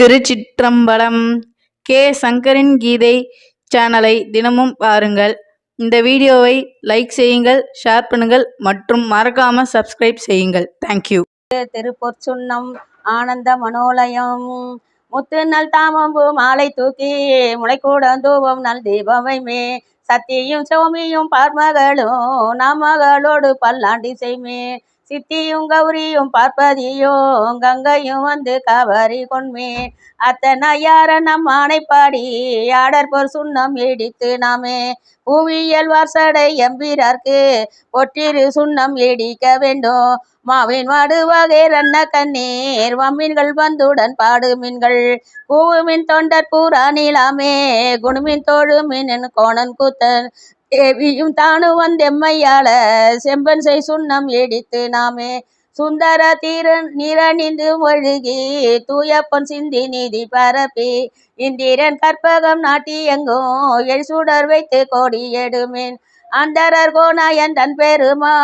திருச்சிற்றம்பலம் K. சங்கரின் கீதை சேனலை தினமும் பாருங்கள். இந்த வீடியோவை லைக் செய்யுங்கள் ஷேர் பண்ணுங்கள் மற்றும் மறக்காம சப்ஸ்கிரைப் செய்யுங்கள். தேங்க்யூ திருப்பொற்சுன்னம் ஆனந்த மனோலயம் முத்து நல் தாமம்பு மாலை தூக்கி முளைக்கூடம் தூபம் நல் தீபமைமே சத்தியும் சோமியும் பார்மகளும் நாமகளோடு பல்லாண்டி செய்மே சித்தியும் கௌரியும் பார்ப்பதியும் கங்கையும் வந்து கவரி கொண்மே அத்தனையார நம் ஆணைப்பாடி ஆடற் சுண்ணம் இடித்து நாமே. புவியியல் வாசடை எம்பிரார்க்கு பொற்றிரு சுண்ணம் இடிக்க வேண்டும். மாவின் வாடு வகை ரன்ன கண்ணீர் வம்மீன்கள் வந்துடன் பாடு மீன்கள். கூவுமின் தொண்டர் பூரா நீளாமே குணுமின் தோழு மீன் கோணன் கூத்தன். தேவியும் தானும் வந்தெம்மையாள செம்பன் செய் சுண்ணம் இடித்து நாமே. சுந்தர தீரன் நிரணிந்து ஒழுகி தூயப்பன் சிந்தி நீதி பரப்பி. இந்திரன் கற்பகம் நாட்டி எங்கும் எழு சுடர் வைத்து கோடி எடுமேன். அந்தரர் கோனாயன் தன் பெருமா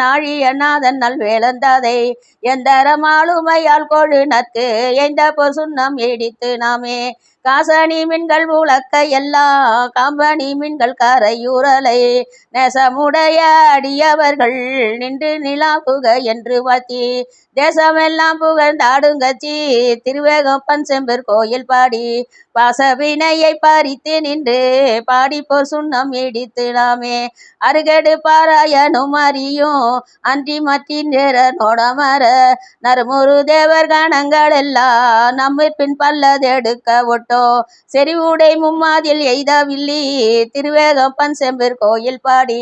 நாழியநாதன் நல்வேளந்தாதை எந்தரம் ஆளுமையால் கொழு நற்கு எந்த பொர் சுண்ணம் இடித்து நாமே. காசனி மீன்கள் உலக்க எல்லா காம்பனி மின்கள் கரையூரலை. நெசமுடைய அடியவர்கள் நின்று நிலா புக என்று வாத்தி தேசமெல்லாம் புகழ்ந்தாடுங்கச்சி திருவேகப்பன் செம்பர் கோயில் பாடி. பாசவினையை பறித்து நின்று பாடிப்போர் சுண்ணம் இடித்து நாமே. அருகடு பாராயணும் அறியும் அன்றி மற்றி நேர நோடமர நறுமுரு தேவர் கணங்கள் எல்லாம் நம்ம பின் பல்லதெடுக்க பாட்டோ செறிவுடை மும்மாதில் எய்தவில்லி. திருவேகப்பன் செம்பர் கோயில் பாடி.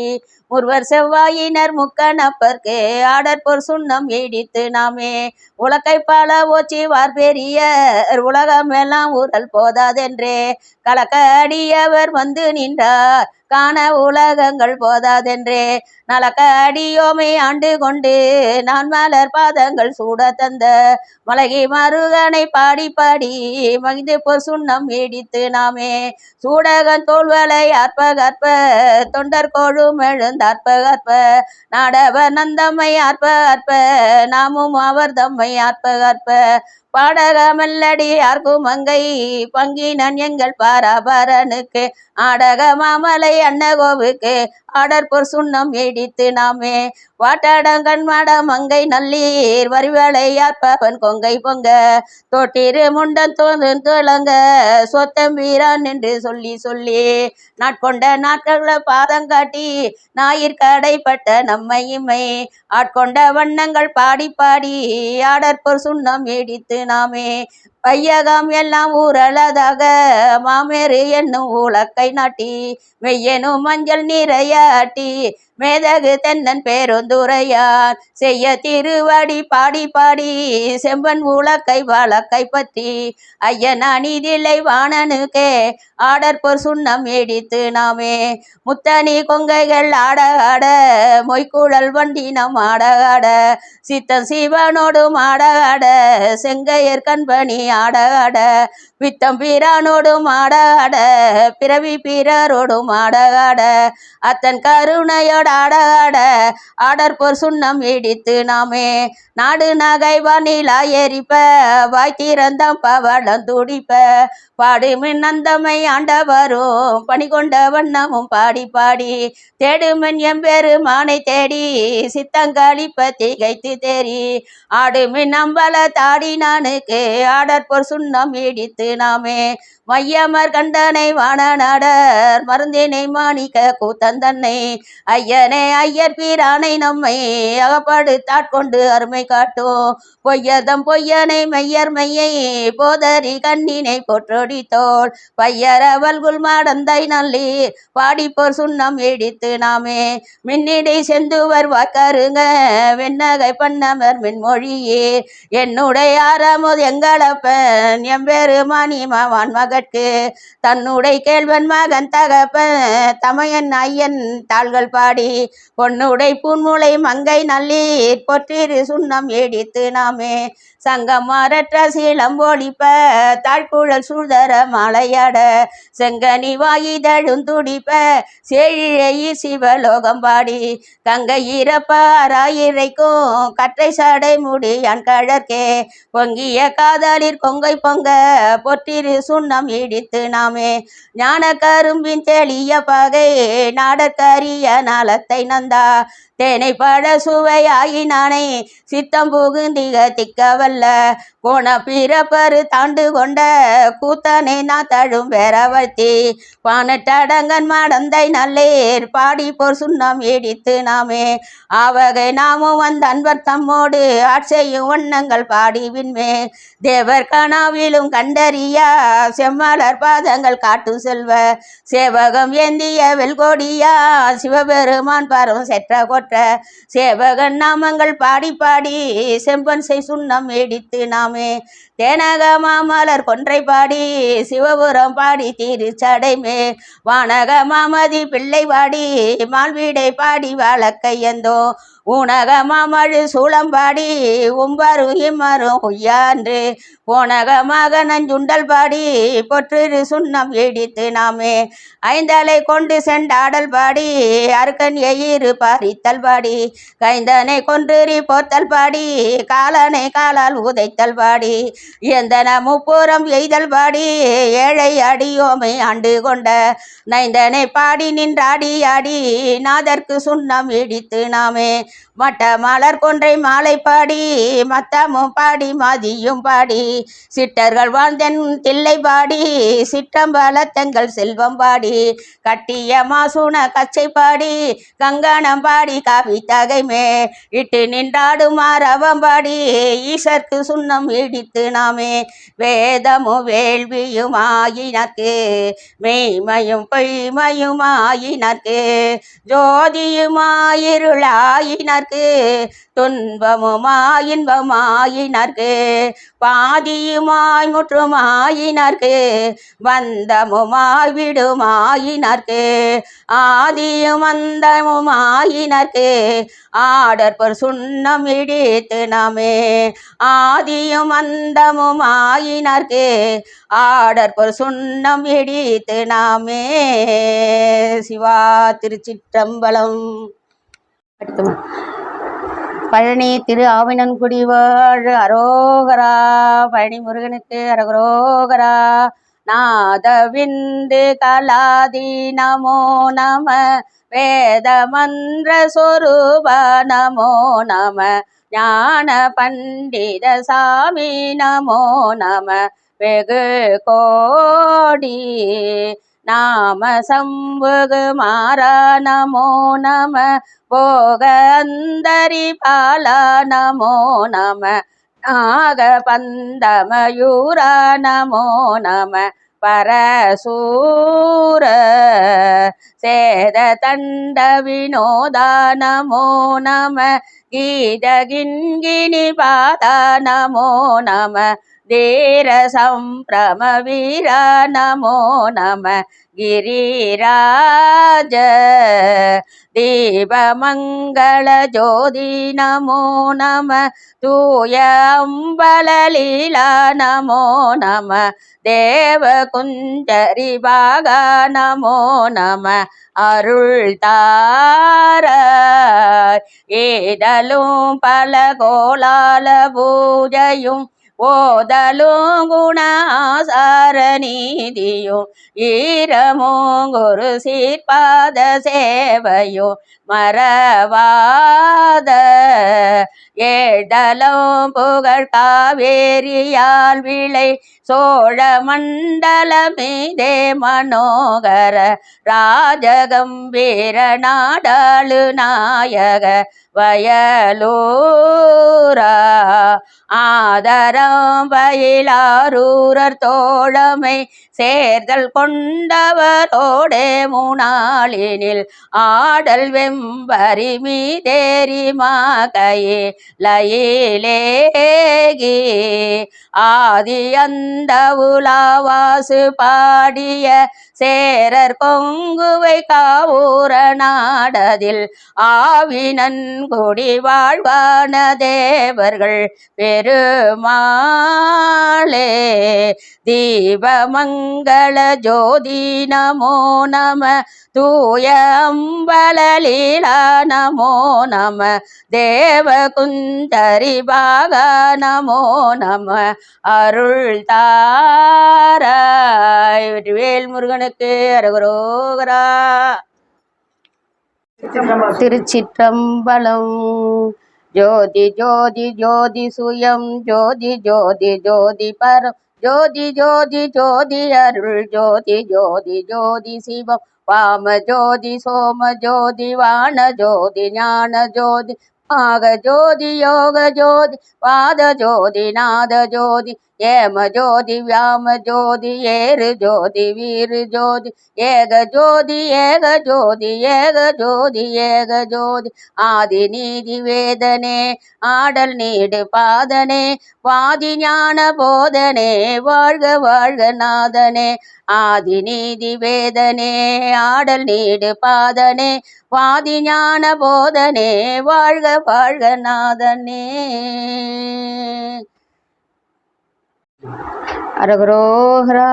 ஒருவர் செவ்வாயினர் முக்கணப்பர்க்கு ஆடற்போர் சுண்ணம் இடித்து நாமே. உலக்கை பல ஓச்சி வார்பெரியர் உலகமெல்லாம் ஊரல் போதாதென்றே. கலக்க அடியவர் வந்து நின்றார் காண உலகங்கள் போதாதென்றே. நலக்க அடியோமை ஆண்டு கொண்டு நான் மலர் பாதங்கள் சூட தந்த. மலகி மருகனை பாடி பாடி மகிழ்ந்து பொர் சுண்ணம் இடித்து நாமே. சூடகன் தோல்வலை அற்ப கற்ப தொண்டர் கோழும் அற்ப அற்ப நாடவ நந்தம்மை அற்ப அற்ப நாமும் அவர் தம்மை அற்ப அற்ப பாடக மெல்லடி யார்க்கும் மங்கை பங்கினன் எங்கள் பாராபரனுக்கு ஆடக மாமலை அன்னகோவுக்கு ஆடற்பொர் சுண்ணம் இடித்து நாமே. வாட்டாடங்கண் மாட மங்கை நல்லீர் வரிவளை யார்ப்பவன் கொங்கை பொங்க. தொட்டிரு முண்டன் தோன்று துளங்க சொத்தம் வீரான் என்று சொல்லி சொல்லி. நாட்கொண்ட நாட்களை பாதங்காட்டி ஞாயிற்கடைப்பட்ட நம்மை இம்மை. ஆட்கொண்ட வண்ணங்கள் பாடி பாடி ஆடற்பொர் சுண்ணம் இடித்து நாமே பையகம் எல்லாம் ஊரளதாக மாமேறு என்னும் உலக்கை நாட்டி மெய்யனும் மஞ்சள் நிறையாட்டி மேதகு தென்னன் பேருந்துரையார். செய்ய திருவடி பாடி பாடி செம்பன் உலக்கை வழக்கை பற்றி. ஐயனா நீதிலை வாணனுக்கே ஆடற்போர் சுண்ணம் இடித்து நாமே. முத்தனி கொங்கைகள் ஆட ஆட மொய்க்குழல் வண்டினம் ஆட ஆட சித்தன் சிவனோடும் ஆட ஆட செங்கையர் கண்பணி ஆட ஆட. பித்தம் பிரானோடும் ஆட ஆட. பிறவி பிறரோடும் ஆட ஆட. அத்தன் கருணையோட ஆட ஆட. ஆடற்போர் சுண்ணம் இடித்து நாமே. நாடு நகை வானிலா எரிப்ப. வாய் திறந்தம் பவளம் துடிப்ப. பாடு மின்னந்தமை ஆண்டவரும். பணி கொண்ட வண்ணமும் பாடி பாடி. தேடுமன் எம்பெரு மானை தேடி சித்தங்களிப்ப திகைத்து தேறி. ஆடு மின் அம்பல தாடி நானுக்கு. ஆடற்போர் சுண்ணம் இடித்து நாமே. மையமர் கண்டனை வாணநாடர் மருந்தினை மாணிக்க கூத்தந்தன்னை. ஐயனே ஐயர் பீரானை நம்மை அகப்படுத்தாட்கொண்டு அருமை காட்டும். பொய்யதம் பொய்யனை மையர் மையை போதரி கண்ணினை போற்றொடி தோல் பையரவல் மாடந்தை நல்லீர் பாடிப்போர் சுண்ணம் இடித்து நாமே. மின்னிடை செந்துவர் வாக்கருங்க வெண்ணகை பண்ணமர் மின்மொழியே. என்னுடைய ஆறாமோது எங்களப்பன் எம்பெருமானி மாவான் மகட்கு தன்னுடைய கேள்வன் மகன் தகப்பன் தமையன் ஐயன் தாள்கள் பாடி பொன்னுடை பூன்முளை மங்கை நல்லீர் பொற்றிரு சுண்ணம் ஏடித்து நாமே. சங்கம் மரற்ற சீலம் ஒழிப்ப தாழ்குழல் சூழ்தர மலையாட செங்கனி வாயிதழும் துடிப்ப செழிழை சிவலோகம் பாடி தங்க ஈரப்பாராயிரைக்கும் கற்றை சடை முடி அன் கழற்கே பொங்கிய காதலிற் கொங்கை பொங்க பொற்றிரு சுண்ணம் இடித்து நாமே. ஞான கரும்பின் தெளிய பகை நாடற்கரிய நலத்தை நந்தா தேனை பட சுவையாயினானே சித்தம் புகுந்திக திக்கவல்ல. கோண பிறப்பரு தாண்டு கொண்ட கூத்தனை நான் தழும் பெறவழ்த்தி பானட்டடங்கன் மடந்தை நல்லேர் பாடி போர் சுண்ணம் இடித்து நாமே. ஆவகை நாமும் வந்த அன்பர் தம்மோடு ஆட்செய்யும் வண்ணங்கள் பாடிவின்மே தேவர் கனாவிலும் கண்டறியா செம்மலர் பாதங்கள் காட்டும் செல்வ. சேவகம் ஏந்திய வெல்கோடியா சிவபெருமான் பரம் செற்ற போற்ற சேவகன் நாமங்கள் பாடி பாடி செம்பன் செய் சுண்ணம் இடித்து நாமே. தேனக மாமலர் கொன்றை பாடி சிவபுரம் பாடி திருச்சடைமே வானக மாமதி பிள்ளை பாடி மால்வீடை பாடி வாழக்கையந்தோ ஊனக மாமழு சூளம்பாடி உம்பரு இம்மரும் உய்யான்று போனக நஞ்சுண்டல் பாடி பொற்று சுண்ணம் இடித்து நாமே. ஐந்தலை கொண்டு சென்றாடல் பாடி அருக்கன் எயிறு பாரித்தல் பாடி. கைந்தனை கொன்றுரி போத்தல் பாடி காலனை காலால் உதைத்தல் பாடி. எந்தன முப்புறம் எய்தல் பாடி ஏழை அடியோமை ஆண்டு கொண்ட. நைந்தனை பாடி நின்றாடி ஆடி நாதற்கு சுண்ணம் இடித்து நாமே. மட்ட மலர் கொன்றை மாலை பாடி மத்தமும் பாடி மதியும் பாடி. சிட்டர்கள் வாழ்ந்தென் தில்லை பாடி சிற்றம்பலத்தங்கள் செல்வம் பாடி. கட்டிய மாசூன கச்சை பாடி கங்கணம் பாடி காவி தகைமே இட்டு நின்றாடும் மாறவம் பாடி ஈசர்க்கு சுண்ணம் இடித்து நாமே. வேதமும் வேள்வியும் ஆயினக்கு மெய்மையும் பொய்மையும் ஆயினக்கு. ஜோதியுமாயிருளாயினர்க்கு துன்பமுமாய் இன்பமாயினர்க்கு பாதியுமாய் முற்றுமாயினார்க்கு வந்தமுமாய் விடுமாயினார்க்கு ஆதியும் அந்தமுமாயினர்க்கு ஆடற்பர் சுண்ணம் இடித்து நாமே. ஆதியும் அந்தமுமாயினர்க்கு ஆடற்பர் சுண்ணம் இடித்து நாமே. சிவா திருச்சிற்றம்பலம். பழனி திரு ஆவினன்குடி வாழ் அரோகரா பழனி முருகனுக்கு அரகரோகரா. நாதவிந்து கலாதி நமோ நம வேத மந்திர சொரூப நமோ நம ஞான பண்டித சாமி நமோ நம வெகு கோடி நாம சம்புகு மாறா நமோ நம. போக அந்தரி பாலா நமோ நம. நாக பந்தமயூரா நமோ நம. பரசூர சேத தண்ட வினோதா நமோ நம. கீத கீதகின்கினி பாதா நமோ நம. ಧೀರ ಸಂಭ್ರಮವೀರ ನಮೋ ನಮ ಗಿರಿರಾಜ ದೀಪಮಂಗಳ ಜ್ಯೋತಿ ನಮೋ ನಮ ತೂಯ ಅಂಬಲಲೀಲಾ ನಮೋ ನಮ தேவகுஞ்சரி பாக நமோ நம அருள் தார ஏதலும் பல கோலால பூஜையும் ஓதலும் குண ஆசார நீதியும் ஈரமும் குரு சீர்பாத சேவையோ மறவாத ஏழ்தலும் புகழ் காவேரியால் விளை சோழ மண்டலமிதே மனோகர ராஜகம்பீர நாடாளு நாயக வயலூரா ஆதர ஆதரம் பயிலாரூரர் தோழமை சேர்தல் கொண்டவரோடே முனாளினில் ஆடல் வெம்பரிமி மீதேரி மாகையே லயிலேகி ஆதி அந்த உலாவாசு பாடிய சேரர் பொங்குவை காவூர நாடதில் ஆவினன் குடி வாழ்வான தேவர்கள் பெருமா நாளே. தீபமங்கள ஜோதி நமோ நம. தூய அம்பலலீலா நமோ நம. தேவகுந்தரி பாக நமோ நம. அருள் தாராய். வேல் முருகனுக்கு அரகுரோகரா. திருச்சிற்றம்பலம். ஜோதி ஜோதி ஜோதி சுயம் ஜோதி ஜோதி ஜோதி பரம் ஜோதி ஜோதி ஜோதி அருள் ஜோதி ஜோதி ஜோதி சிவம் வாம ஜோதி சோம ஜோதி வான ஜோதி ஞான ஜோதி ஆக ஜோதி யோக ஜோதி வாத ஜோதி நாத ஜோதி ஏம ஜோதி வியாம ஜோதி ஏறு ஜோதி வீரு ஜோதி ஏக ஜோதி ஏக ஜோதி ஏக ஜோதி ஏக ஜோதி ஆதி நீதி வேதனே ஆடல் நீடு பாதனே வாதி ஞான போதனே வாழ்க வாழ்க நாதனே. ஆதி நீதி வேதனே ஆடல் நீடு பாதனே வாதி ஞான போதனே வாழ்க வாழ்க நாதனே. அரகரோஹரா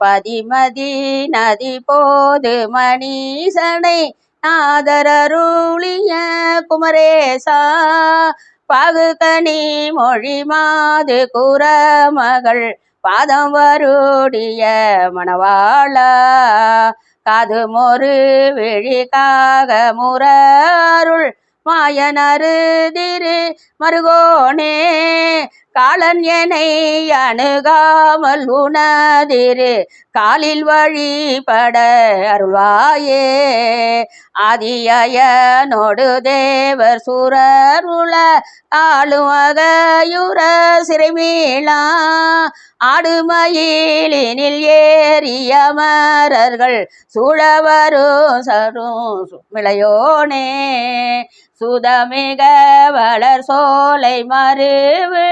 பதிமதி நதி போது மணீசனை நாதரருளிய குமரேசா பகுகனி மொழி மாது குரமகள் பாதம் வருடிய மணவாளா காது மொரு விழிக்காக முரருள் மாயனரு திரு மருகோனே காலன் எனை அணுகாமல் உணதிரு காலில் வழிபட அருள்வாயே. ஆதியனோடு தேவர் சுரருள. ஆளும் அகையுற சிறைமீளா. ஆடுமயிலினில் ஏறிய மரர்கள் சுழவரும் சரும் மிளையோனே சுதமிக வளர் சோலை மருவு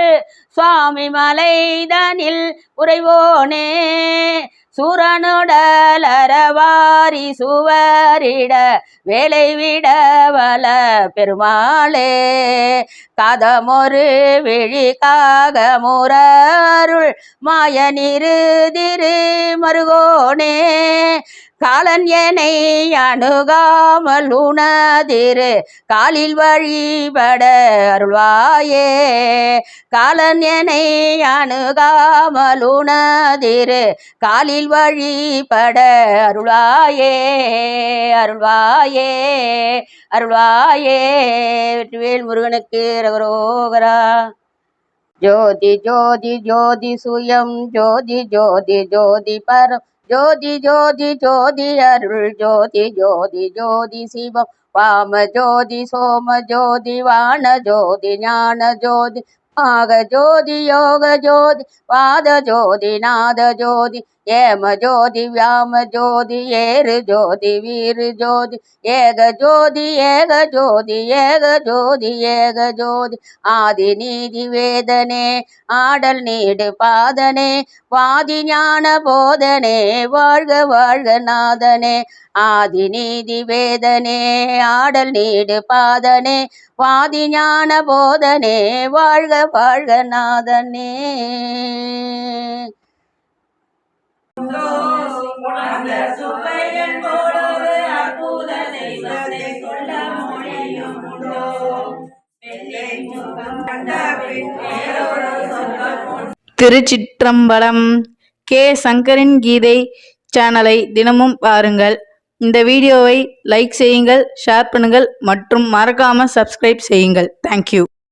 சுவாமி மலைதனில் உறைவோனே. சுரனுடலரவாரி சுவரிட வேலை விட வல பெருமாளே. கதமொரு விழிக்காக முரருள் மாய நிறு திரு மருகோனே. காலன் எனை அணுகாமல் உணதிரு காலில் வழிபட அருள்வாயே. காலன் எனை அணுகாமல் உணதிரு காலில் வழிபட அருள்வாயே. அருள்வாயே அருள்வாயே. வெற்றிவேல் முருகனுக்கு ரகரோகரா. ஜோதி ஜோதி ஜோதி சுயம் ஜோதி ஜோதி ஜோதி பரம். ஜோதி ஜோதி ஜோதி அருள் ஜோதி ஜோதி ஜோதி சிவம். வாம ஜோதி சோம ஜோதி வான ஜோதி ஞான ஜோதி மாக ஜோதி யோக ஜோதி வாத ஜோதி நாத ஜோதி ஏம ஜோதி வியாம ஜோதி ஏறு ஜோதி வீரு ஜோதி ஏக ஜோதி ஏக ஜோதி ஏக ஜோதி ஏக ஜோதி ஆதி நீதி வேதனே ஆடல் நீடு பாதனே வாதி ஞான போதனே வாழ்க வாழ்க நாதனே. ஆதி நீதி வேதனே ஆடல் நீடு பாதனே வாதி ஞான போதனே வாழ்க வாழ்க நாதனே. சுப்பையன் சுவையன் அற்புத தெய்வத்தை சொல்ல மொழியும் உண்டோ. திருச்சிற்றம்பலம் கே. சங்கரின் கீதை சேனலை தினமும் பாருங்கள். இந்த வீடியோவை லைக் செய்யுங்கள் ஷேர் பண்ணுங்கள் மற்றும் மறக்காமல் சப்ஸ்கிரைப் செய்யுங்கள். தேங்க்யூ